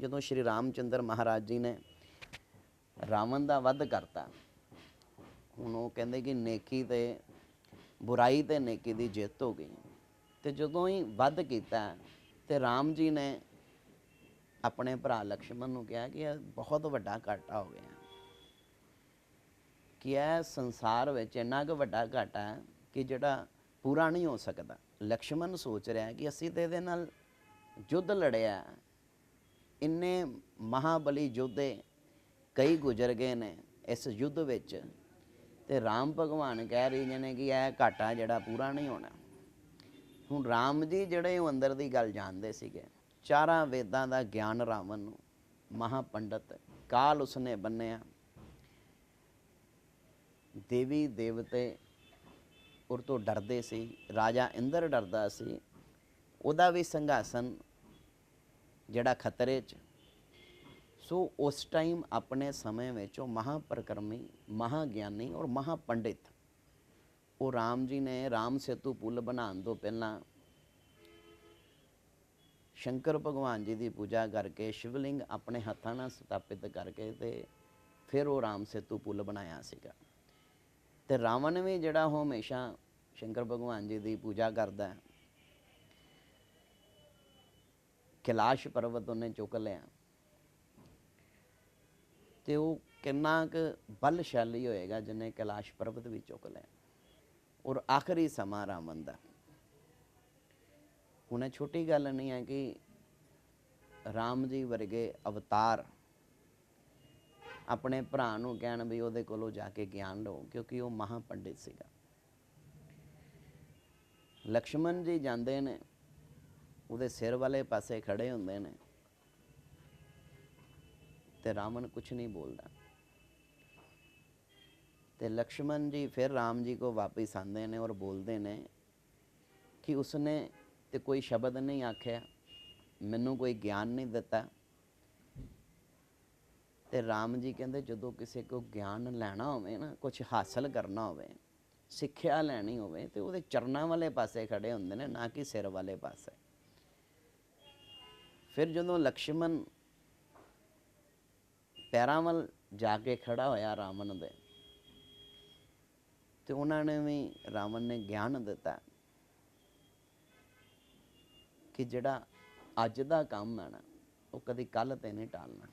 ਜਦੋਂ ਸ਼੍ਰੀ ਰਾਮਚੰਦਰ ਮਹਾਰਾਜ ਜੀ ਨੇ ਰਾਵਣ ਦਾ ਵੱਧ ਕਰਤਾ, ਹੁਣ ਉਹ ਕਹਿੰਦੇ ਕਿ ਨੇਕੀ ਤੇ ਬੁਰਾਈ ਤੇ ਨੇਕੀ ਦੀ ਜਿੱਤ ਹੋ ਗਈ। ਤੇ ਜਦੋਂ ਹੀ ਵੱਧ ਕੀਤਾ, ਤੇ ਰਾਮ ਜੀ ਨੇ ਆਪਣੇ ਭਰਾ ਲਕਸ਼ਮਣ ਨੂੰ ਕਿਹਾ ਕਿ ਇਹ ਬਹੁਤ ਵੱਡਾ ਘਾਟਾ ਹੋ ਗਿਆ। ਕਿ ਇਹ ਸੰਸਾਰ ਵਿੱਚ ਇੰਨਾ ਕੁ ਵੱਡਾ ਘਾਟਾ ਹੈ ਕਿ ਜਿਹੜਾ ਪੂਰਾ ਨਹੀਂ ਹੋ ਸਕਦਾ। ਲਕਸ਼ਮਣ ਸੋਚ ਰਿਹਾ ਕਿ ਅਸੀਂ ਤੇ ਇਹਦੇ ਨਾਲ ਯੁੱਧ ਲੜਿਆ। ਇੰਨੇ ਮਹਾਬਲੀ ਯੋਧੇ ਕਈ ਗੁਜ਼ਰ ਗਏ ਨੇ ਇਸ ਯੁੱਧ ਵਿੱਚ ਤੇ ਰਾਮ ਭਗਵਾਨ ਕਹਿ ਰਹੇ ਨੇ ਕਿ ਇਹ ਘਾਟਾ ਜਿਹੜਾ ਪੂਰਾ ਨਹੀਂ ਹੋਣਾ। ਹੁਣ ਰਾਮ ਜੀ ਜਿਹੜੇ ਉਹ ਅੰਦਰ ਦੀ ਗੱਲ ਜਾਣਦੇ ਸੀਗੇ, ਚਾਰਾਂ ਵੇਦਾਂ ਦਾ ਗਿਆਨ ਰਾਵਣ ਨੂੰ, ਮਹਾਪੰਡਤ ਕਾਲ ਉਸਨੇ ਬੰਨਿਆ। ਦੇਵੀ ਦੇਵਤੇ ਉਰ ਤੋਂ ਡਰਦੇ ਸੀ, ਰਾਜਾ ਇੰਦਰ ਡਰਦਾ ਸੀ, ਉਹਦਾ ਵੀ ਸੰਘਾਸਨ ਜਿਹੜਾ ਖਤਰੇ 'ਚ। ਸੋ ਉਸ ਟਾਈਮ ਆਪਣੇ ਸਮੇਂ ਵਿੱਚ ਉਹ ਮਹਾਪਰਕਰਮੀ, ਮਹਾਗਿਆਨੀ ਔਰ ਮਹਾਪੰਡਿਤ। ਉਹ ਰਾਮ ਜੀ ਨੇ ਰਾਮ ਸੇਤੂ ਪੁਲ ਬਣਾਉਣ ਤੋਂ ਪਹਿਲਾਂ ਸ਼ੰਕਰ ਭਗਵਾਨ ਜੀ ਦੀ ਪੂਜਾ ਕਰਕੇ ਸ਼ਿਵਲਿੰਗ ਆਪਣੇ ਹੱਥਾਂ ਨਾਲ ਸਥਾਪਿਤ ਕਰਕੇ ਤੇ ਫਿਰ ਉਹ ਰਾਮ ਸੇਤੂ ਪੁਲ ਬਣਾਇਆ ਸੀਗਾ। ਤੇ ਰਾਵਣ ਵੀ ਜਿਹੜਾ ਉਹ ਹਮੇਸ਼ਾ ਸ਼ੰਕਰ ਭਗਵਾਨ ਜੀ ਦੀ ਪੂਜਾ ਕਰਦਾ ਹੈ। ਕੈਲਾਸ਼ ਪਰਬਤ ਉਹਨੇ ਚੁੱਕ ਲਿਆ। ਤੇ ਉਹ ਕਿੰਨਾ ਕੁ ਬਲਸ਼ਾਲੀ ਹੋਏਗਾ ਜਿਹਨੇ ਕੈਲਾਸ਼ ਪਰਬਤ ਵੀ ਚੁੱਕ ਲਿਆ। ਔਰ ਆਖਰੀ ਸਮਾਂ ਰਾਵਣ ਦਾ। ਹੁਣ ਇਹ ਛੋਟੀ ਗੱਲ ਨਹੀਂ ਹੈ ਕਿ ਰਾਮ ਜੀ ਵਰਗੇ ਅਵਤਾਰ ਆਪਣੇ ਭਰਾ ਨੂੰ ਕਹਿਣ ਵੀ ਉਹਦੇ ਕੋਲੋਂ ਜਾ ਕੇ ਗਿਆਨ ਲਓ, ਕਿਉਂਕਿ ਉਹ ਮਹਾਪੰਡਿਤ ਸੀਗਾ। ਲਕਸ਼ਮਣ ਜੀ ਜਾਂਦੇ ਨੇ ਉਹਦੇ ਸਿਰ ਵਾਲੇ ਪਾਸੇ ਖੜੇ ਹੁੰਦੇ ਨੇ ਤੇ ਰਾਵਣ ਕੁਝ ਨਹੀਂ ਬੋਲਦਾ। ਤੇ ਲਕਸ਼ਮਣ ਜੀ ਫਿਰ ਰਾਮ ਜੀ ਕੋ ਵਾਪਿਸ ਆਉਂਦੇ ਨੇ ਔਰ ਬੋਲਦੇ ਨੇ ਕਿ ਉਸਨੇ ਤੇ ਕੋਈ ਸ਼ਬਦ ਨਹੀਂ ਆਖਿਆ, ਮੈਨੂੰ ਕੋਈ ਗਿਆਨ ਨਹੀਂ ਦਿੱਤਾ। ਤੇ ਰਾਮ ਜੀ ਕਹਿੰਦੇ ਜਦੋਂ ਕਿਸੇ ਕੋ ਗਿਆਨ ਲੈਣਾ ਹੋਵੇ ਨਾ ਕੁਝ ਹਾਸਲ ਕਰਨਾ ਹੋਵੇ, ਸਿੱਖਿਆ ਲੈਣੀ ਹੋਵੇ ਤੇ ਉਹਦੇ ਚਰਨਾਂ ਵਾਲੇ ਪਾਸੇ ਖੜੇ ਹੁੰਦੇ ਨੇ, ਨਾ ਕਿ ਸਿਰ ਵਾਲੇ ਪਾਸੇ। ਫਿਰ ਜਦੋਂ ਲਕਸ਼ਮਣ ਪੈਰਾਂ ਵੱਲ ਜਾ ਕੇ ਖੜਾ ਹੋਇਆ ਰਾਵਣ ਦੇ, ਤੇ ਉਹਨਾਂ ਨੇ ਵੀ ਰਾਵਣ ਨੇ ਗਿਆਨ ਦਿੱਤਾ ਕਿ ਜਿਹੜਾ ਅੱਜ ਦਾ ਕੰਮ ਹੈ ਨਾ, ਉਹ ਕਦੀ ਕੱਲ ਤੇ ਨਹੀਂ ਟਾਲਣਾ।